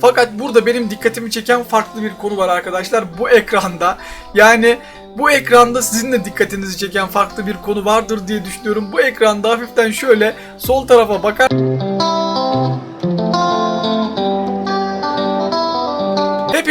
Fakat burada benim dikkatimi çeken farklı bir konu var arkadaşlar. Bu ekranda yani bu ekranda sizin de dikkatinizi çeken farklı bir konu vardır diye düşünüyorum. Bu ekranda hafiften şöyle sol tarafa bakar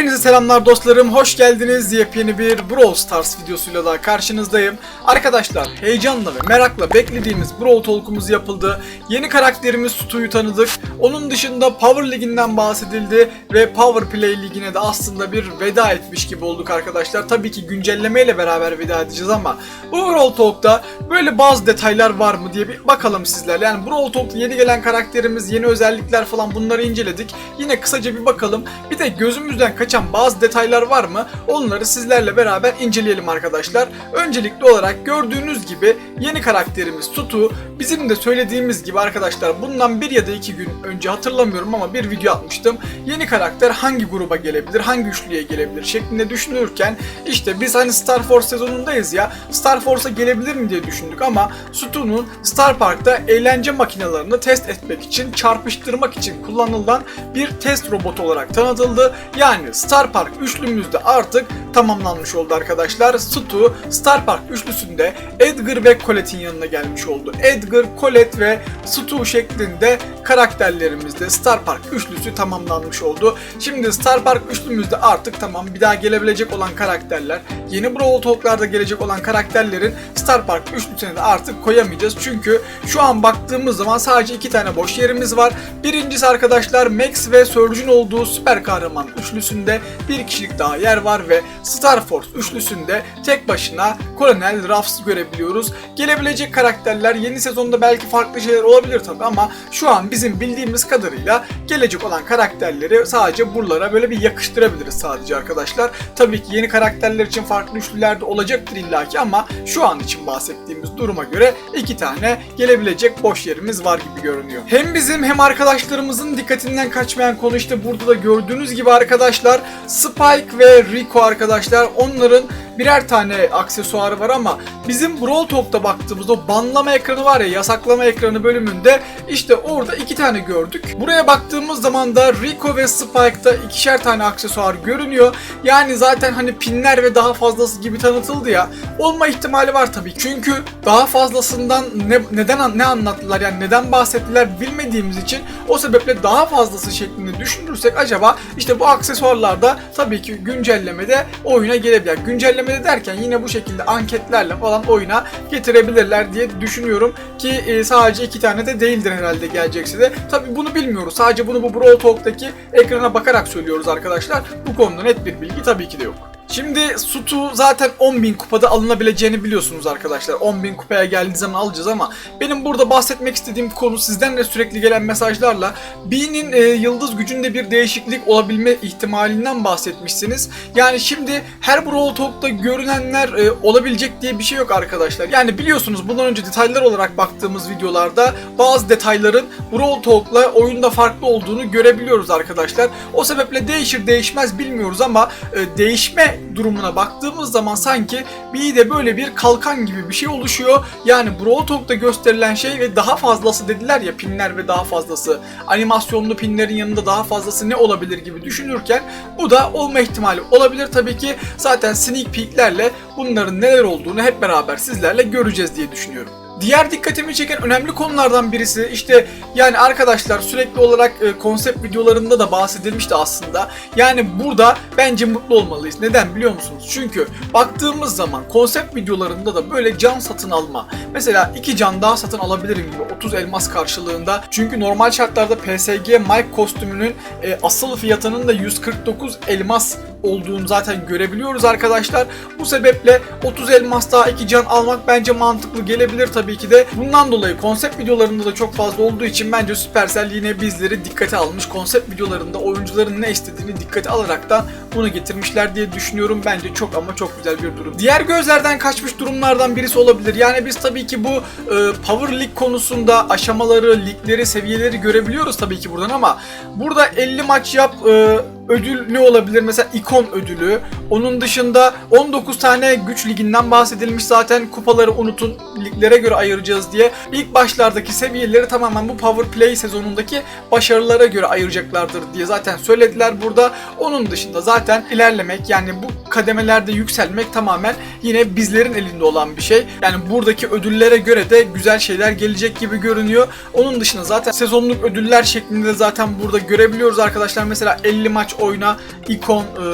Hepinize selamlar dostlarım. Hoş geldiniz. Yepyeni bir Brawl Stars videosuyla daha karşınızdayım. Arkadaşlar heyecanla ve merakla beklediğimiz Brawl Talk'umuz yapıldı. Yeni karakterimiz Stu'yu tanıdık. Onun dışında Power Ligi'nden bahsedildi ve Power Play Ligi'ne de aslında bir veda etmiş gibi olduk arkadaşlar. Tabii ki güncellemeyle beraber veda edeceğiz ama bu Brawl Talk'ta böyle bazı detaylar var mı diye bir bakalım sizlerle. Yani Brawl Talk'ta yeni gelen karakterimiz, yeni özellikler falan bunları inceledik. Yine kısaca bir bakalım. Bir de gözümüzden kaçan bazı detaylar var mı? Onları sizlerle beraber inceleyelim arkadaşlar. Öncelikli olarak gördüğünüz gibi yeni karakterimiz Tutu. Bizim de söylediğimiz gibi arkadaşlar bundan bir ya da iki gün önce hatırlamıyorum ama bir video atmıştım. Yeni karakter hangi gruba gelebilir, hangi üçlüye gelebilir şeklinde düşünürken işte biz hani Star Force sezonundayız ya Star Force'a gelebilir mi diye düşündük ama Stu'nun Star Park'ta eğlence makinelerini test etmek için, çarpıştırmak için kullanılan bir test robotu olarak tanıtıldı. Yani Star Park üçlümüzde artık tamamlanmış oldu arkadaşlar. Stu Star Park üçlüsünde Edgar ve Colette'in yanına gelmiş oldu. Edgar, Colette ve Stu şeklinde karakterlerimizde Star Park üçlüsü tamamlanmış oldu. Şimdi Star Park üçlümüzde artık tamam bir daha gelebilecek olan karakterler, yeni Brawl Talk'larda gelecek olan karakterlerin Star Park üçlüsüne de artık koyamayacağız. Çünkü şu an baktığımız zaman sadece iki tane boş yerimiz var. Birincisi arkadaşlar Max ve Surge'ün olduğu süper kahraman üçlüsünde bir kişilik daha yer var ve Star Force üçlüsünde tek başına Colonel Ruffs görebiliyoruz. Gelebilecek karakterler yeni sezonda belki farklı şeyler olabilir tabi ama şu an bizim bildiğimiz kadarıyla gelecek olan karakterleri sadece buralara böyle bir yakıştırabiliriz sadece arkadaşlar. Tabii ki yeni karakterler için farklı üçlüler de olacaktır illaki ama şu an için bahsettiğimiz duruma göre iki tane gelebilecek boş yerimiz var gibi görünüyor. Hem bizim hem arkadaşlarımızın dikkatinden kaçmayan konu işte burada da gördüğünüz gibi arkadaşlar Spike ve Rico arkadaşlar onların birer tane aksesuarı var ama bizim Brawl Talk'ta baktığımızda o banlama ekranı var ya yasaklama ekranı bölümünde işte orada iki tane gördük. Buraya baktığımız zaman da Rico ve Spike'da ikişer tane aksesuar görünüyor. Yani zaten hani pinler ve daha fazlası gibi tanıtıldı ya. Olma ihtimali var tabii. Çünkü daha fazlasından ne, neden ne anlattılar yani neden bahsettiler bilmediğimiz için o sebeple daha fazlası şeklinde düşünürsek acaba işte bu aksesuarlar da tabii ki güncellemede oyuna gelebilir. Yani güncellemede derken yine bu şekilde anketlerle falan oyuna getirebilirler diye düşünüyorum ki e, sadece iki tane de değildir herhalde gelecekse de. Tabii bunu bilmiyoruz. Sadece bunu bu Brawl Talk'taki ekrana bakarak söylüyoruz arkadaşlar. Bu konuda net bir bilgi tabii ki de yok. Şimdi Sutu zaten 10.000 kupada alınabileceğini biliyorsunuz arkadaşlar. 10.000 kupaya geldiği zaman alacağız ama benim burada bahsetmek istediğim konu sizden de sürekli gelen mesajlarla B'nin e, yıldız gücünde bir değişiklik olabilme ihtimalinden bahsetmişsiniz. Yani şimdi her Brawl Talk'ta görünenler e, olabilecek diye bir şey yok arkadaşlar. Yani biliyorsunuz bundan önce detaylar olarak baktığımız videolarda bazı detayların Brawl Talk'la oyunda farklı olduğunu görebiliyoruz arkadaşlar. O sebeple değişir değişmez bilmiyoruz ama e, değişme durumuna baktığımız zaman sanki B'de böyle bir kalkan gibi bir şey oluşuyor. Yani Brawl Talk'ta gösterilen şey ve daha fazlası dediler ya pinler ve daha fazlası. Animasyonlu pinlerin yanında daha fazlası ne olabilir gibi düşünürken bu da olma ihtimali olabilir tabii ki. Zaten sneak peeklerle bunların neler olduğunu hep beraber sizlerle göreceğiz diye düşünüyorum. Diğer dikkatimi çeken önemli konulardan birisi işte yani arkadaşlar sürekli olarak e, konsept videolarında da bahsedilmişti aslında. Yani burada bence mutlu olmalıyız. Neden biliyor musunuz? Çünkü baktığımız zaman konsept videolarında da böyle can satın alma. Mesela iki can daha satın alabilirim gibi 30 elmas karşılığında. Çünkü normal şartlarda PSG Mike kostümünün e, asıl fiyatının da 149 elmas olduğunu zaten görebiliyoruz arkadaşlar. Bu sebeple 30 elmas daha 2 can almak bence mantıklı gelebilir tabii ki de. Bundan dolayı konsept videolarında da çok fazla olduğu için bence Supercell yine bizleri dikkate almış. Konsept videolarında oyuncuların ne istediğini dikkate alarak da bunu getirmişler diye düşünüyorum. Bence çok ama çok güzel bir durum. Diğer gözlerden kaçmış durumlardan birisi olabilir. Yani biz tabii ki bu e, Power League konusunda aşamaları, ligleri, seviyeleri görebiliyoruz tabii ki buradan ama burada 50 maç yap, e, ödül ne olabilir? Mesela ikon ödülü. Onun dışında 19 tane güç liginden bahsedilmiş zaten kupaları unutun liglere göre ayıracağız diye. İlk başlardaki seviyeleri tamamen bu Power Play sezonundaki başarılara göre ayıracaklardır diye zaten söylediler burada. Onun dışında zaten ilerlemek yani bu kademelerde yükselmek tamamen yine bizlerin elinde olan bir şey. Yani buradaki ödüllere göre de güzel şeyler gelecek gibi görünüyor. Onun dışında zaten sezonluk ödüller şeklinde zaten burada görebiliyoruz arkadaşlar. Mesela 50 maç oyna, ikon, e,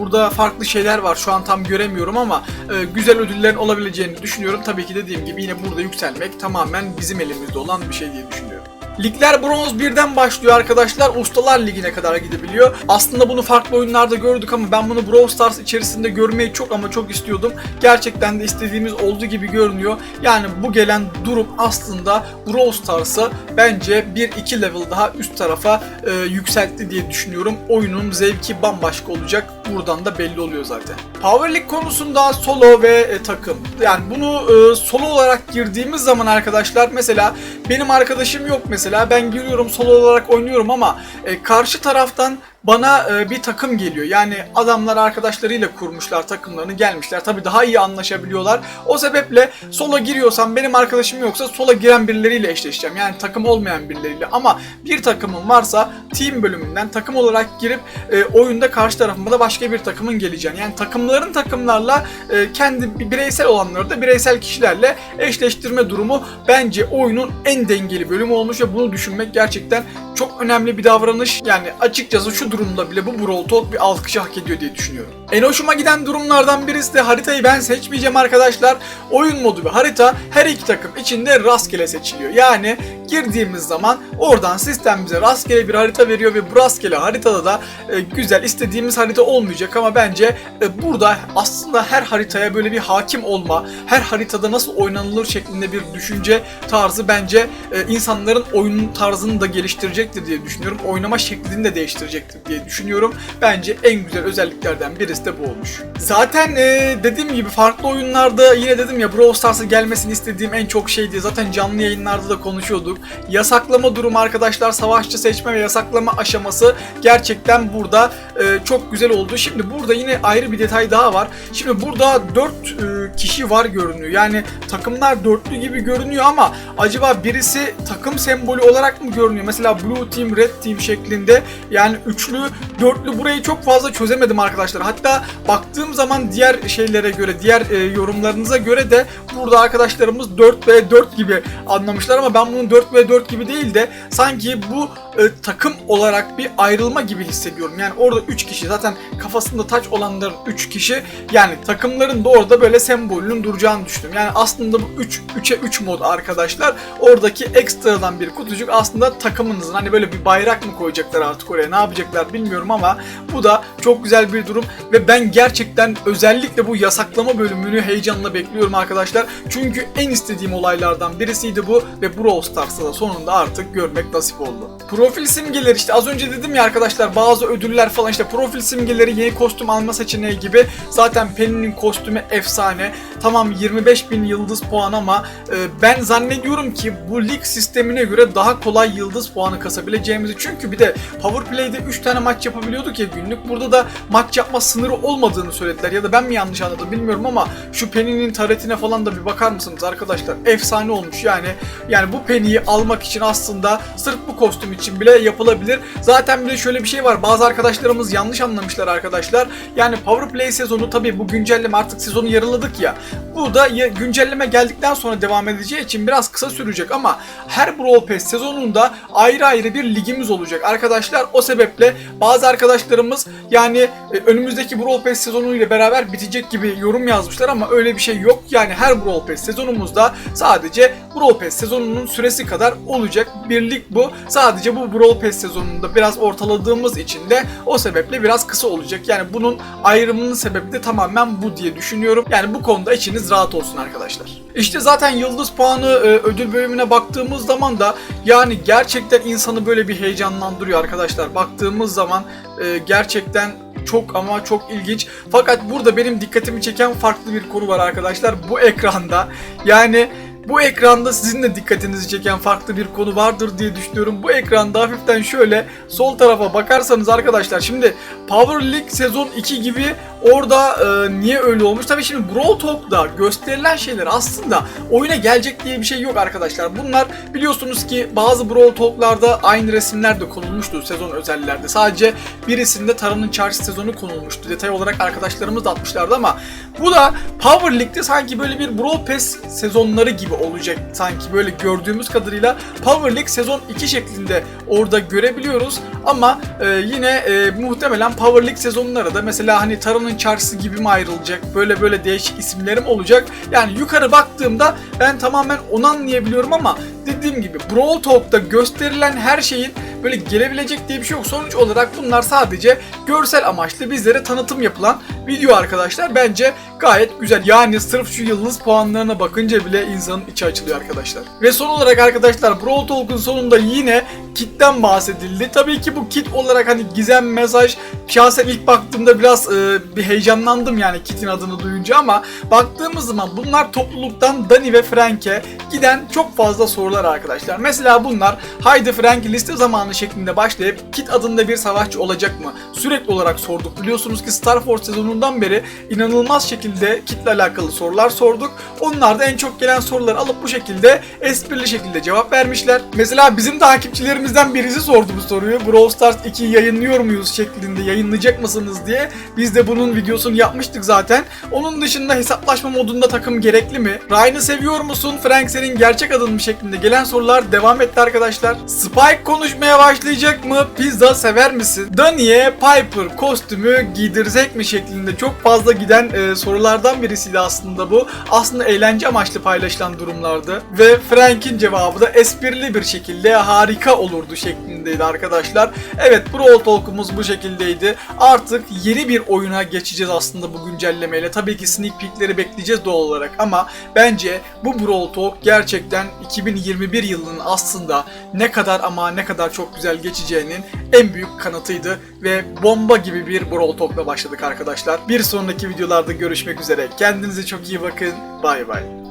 burada farklı şeyler var. Şu an tam göremiyorum ama e, güzel ödüllerin olabileceğini düşünüyorum. Tabii ki dediğim gibi yine burada yükselmek tamamen bizim elimizde olan bir şey diye düşünüyorum. Ligler bronz 1'den başlıyor arkadaşlar. Ustalar Ligi'ne kadar gidebiliyor. Aslında bunu farklı oyunlarda gördük ama ben bunu Brawl Stars içerisinde görmeyi çok ama çok istiyordum. Gerçekten de istediğimiz olduğu gibi görünüyor. Yani bu gelen durum aslında Brawl Stars'ı bence 1-2 level daha üst tarafa e, yükseltti diye düşünüyorum. Oyunun zevki bambaşka olacak. Buradan da belli oluyor zaten. Power League konusunda solo ve e, takım. Yani bunu e, solo olarak girdiğimiz zaman arkadaşlar mesela benim arkadaşım yok mesela ben giriyorum solo olarak oynuyorum ama e, karşı taraftan bana e, bir takım geliyor. Yani adamlar arkadaşlarıyla kurmuşlar takımlarını gelmişler. Tabii daha iyi anlaşabiliyorlar. O sebeple sola giriyorsam benim arkadaşım yoksa sola giren birileriyle eşleşeceğim. Yani takım olmayan birileriyle. Ama bir takımım varsa team bölümünden takım olarak girip e, oyunda karşı tarafıma da başka bir takımın geleceğini. Yani takımların takımlarla e, kendi bireysel olanları da bireysel kişilerle eşleştirme durumu bence oyunun en dengeli bölümü olmuş ve bunu düşünmek gerçekten çok önemli bir davranış. Yani açıkçası şu durumda bile bu Brawl Talk bir alkışı hak ediyor diye düşünüyorum. En hoşuma giden durumlardan birisi de haritayı ben seçmeyeceğim arkadaşlar. Oyun modu ve harita her iki takım içinde rastgele seçiliyor. Yani girdiğimiz zaman oradan sistem bize rastgele bir harita veriyor ve bu rastgele haritada da e, güzel istediğimiz harita olmayacak ama bence e, burada aslında her haritaya böyle bir hakim olma, her haritada nasıl oynanılır şeklinde bir düşünce tarzı bence e, insanların oyun tarzını da geliştirecektir diye düşünüyorum. Oynama şeklini de değiştirecektir diye düşünüyorum. Bence en güzel özelliklerden birisi de bu olmuş. Zaten e, dediğim gibi farklı oyunlarda yine dedim ya Brawl Stars'a gelmesini istediğim en çok şeydi. Zaten canlı yayınlarda da konuşuyorduk. Yasaklama durumu arkadaşlar savaşçı seçme ve yasaklama aşaması gerçekten burada e, çok güzel oldu. Şimdi burada yine ayrı bir detay daha var. Şimdi burada 4 kişi var görünüyor. Yani takımlar dörtlü gibi görünüyor ama acaba birisi takım sembolü olarak mı görünüyor? Mesela Blue Team, Red Team şeklinde yani üçlü, dörtlü burayı çok fazla çözemedim arkadaşlar. Hatta baktığım zaman diğer şeylere göre, diğer e, yorumlarınıza göre de burada arkadaşlarımız 4 ve 4 gibi anlamışlar ama ben bunun 4 ve 4 gibi değil de sanki bu e, takım olarak bir ayrılma gibi hissediyorum. Yani orada 3 kişi zaten kafasında taç olanların 3 kişi yani takımların da orada böyle sembolünün duracağını düşündüm. Yani aslında bu 3 3'e 3 mod arkadaşlar. Oradaki ekstradan bir kutucuk aslında takımınızın hani böyle bir bayrak mı koyacaklar artık oraya ne yapacaklar bilmiyorum ama bu da çok güzel bir durum ve ben gerçekten özellikle bu yasaklama bölümünü heyecanla bekliyorum arkadaşlar. Çünkü en istediğim olaylardan birisiydi bu ve Brawl Stars'ta da sonunda artık görmek nasip oldu. Profil simgeleri işte az önce dedim ya arkadaşlar bazı ödüller falan işte profil simgeleri yeni kostüm alma seçeneği gibi zaten Penny'nin kostümü efsane. Tamam 25 bin yıldız puan ama e, ben zannediyorum ki bu lig sistemine göre daha kolay yıldız puanı kasabileceğimizi çünkü bir de Power Play'de 3 tane maç yapabiliyorduk ya günlük. Burada da maç yapma sınırı olmadığını söylediler ya da ben mi yanlış anladım bilmiyorum ama şu Penny'nin taretine falan da bir bakar mısınız arkadaşlar? Efsane olmuş yani. Yani bu Penny'yi almak için aslında sırf bu kostüm için bile yapılabilir. Zaten bir de şöyle bir şey var. Bazı arkadaşlarımız yanlış anlamışlar arkadaşlar. Yani Power Play sezonu tabii bu güncelleme artık sezonu yarıladık ya. Bu da güncelleme geldikten sonra devam edeceği için biraz kısa sürecek ama her Brawl Pass sezonunda ayrı ayrı bir ligimiz olacak arkadaşlar. O sebeple bazı arkadaşlarımız yani e, önümüzdeki Brawl Pass sezonuyla beraber bitecek gibi yorum yazmışlar ama öyle bir şey yok. Yani her Brawl Pass sezonumuzda sadece Brawl Pass sezonunun süresi kadar olacak bir lig bu. Sadece bu Brawl Pass sezonunda biraz ortaladığımız için de o sebeple biraz kısa olacak. Yani bunun ayrımının sebebi de tamamen bu diye düşünüyorum. Yani bu konuda içiniz rahat olsun arkadaşlar. İşte zaten yıldız puanı e, ödül bölümüne baktığımız zaman da yani gerçekten insanı böyle bir heyecanlandırıyor arkadaşlar. Baktığımız zaman e, gerçekten çok ama çok ilginç. Fakat burada benim dikkatimi çeken farklı bir konu var arkadaşlar. Bu ekranda yani bu ekranda sizin de dikkatinizi çeken farklı bir konu vardır diye düşünüyorum. Bu ekranda hafiften şöyle sol tarafa bakarsanız arkadaşlar şimdi Power League sezon 2 gibi orada e, niye öyle olmuş? Tabii şimdi Brawl Talk'da gösterilen şeyler aslında oyuna gelecek diye bir şey yok arkadaşlar. Bunlar biliyorsunuz ki bazı Brawl Talk'larda aynı resimler de konulmuştu sezon özellerde. Sadece birisinde Tara'nın çarşı sezonu konulmuştu. Detay olarak arkadaşlarımız da atmışlardı ama bu da Power League'de sanki böyle bir Brawl Pass sezonları gibi olacak. Sanki böyle gördüğümüz kadarıyla Power League sezon 2 şeklinde orada görebiliyoruz. Ama e, yine e, muhtemelen Power League sezonları da mesela hani Tara'nın çarşısı gibi mi ayrılacak? Böyle böyle değişik isimlerim olacak. Yani yukarı baktığımda ben tamamen onu anlayabiliyorum ama dediğim gibi Brawl Talk'ta gösterilen her şeyin böyle gelebilecek diye bir şey yok. Sonuç olarak bunlar sadece görsel amaçlı bizlere tanıtım yapılan video arkadaşlar. Bence gayet güzel. Yani sırf şu yıldız puanlarına bakınca bile insanın içi açılıyor arkadaşlar. Ve son olarak arkadaşlar Brawl Talk'un sonunda yine kitten bahsedildi. Tabii ki bu kit olarak hani gizem mesaj şahsen ilk baktığımda biraz e, bir heyecanlandım yani kitin adını duyunca ama baktığımız zaman bunlar topluluktan Dani ve Frank'e giden çok fazla sorular arkadaşlar. Mesela bunlar Haydi Frank liste zamanı şeklinde başlayıp kit adında bir savaşçı olacak mı? Sürekli olarak sorduk. Biliyorsunuz ki Star Force sezonundan beri inanılmaz şekilde kitle alakalı sorular sorduk. Onlar da en çok gelen soruları alıp bu şekilde esprili şekilde cevap vermişler. Mesela bizim takipçilerimizden birisi sordu bu soruyu. Brawl Stars 2 yayınlıyor muyuz şeklinde yayınlayacak mısınız diye. Biz de bunun videosunu yapmıştık zaten. Onun dışında hesaplaşma modunda takım gerekli mi? Ryan'ı seviyor musun? Frank senin gerçek adın mı şeklinde gelen sorular devam etti arkadaşlar. Spike konuşmaya başlayacak mı? Pizza sever misin? Dani'ye Piper kostümü giydirecek mi şeklinde çok fazla giden e, sorulardan birisiydi aslında bu. Aslında eğlence amaçlı paylaşılan durumlardı. Ve Frank'in cevabı da esprili bir şekilde harika olurdu şeklindeydi arkadaşlar. Evet Brawl Talk'umuz bu şekildeydi. Artık yeni bir oyuna geçeceğiz aslında bu güncellemeyle. Tabii ki sneak peekleri bekleyeceğiz doğal olarak ama bence bu Brawl Talk gerçekten 2021 yılının aslında ne kadar ama ne kadar çok güzel geçeceğinin en büyük kanıtıydı ve bomba gibi bir Brawl Talk'la başladık arkadaşlar. Bir sonraki videolarda görüşmek üzere. Kendinize çok iyi bakın. Bay bay.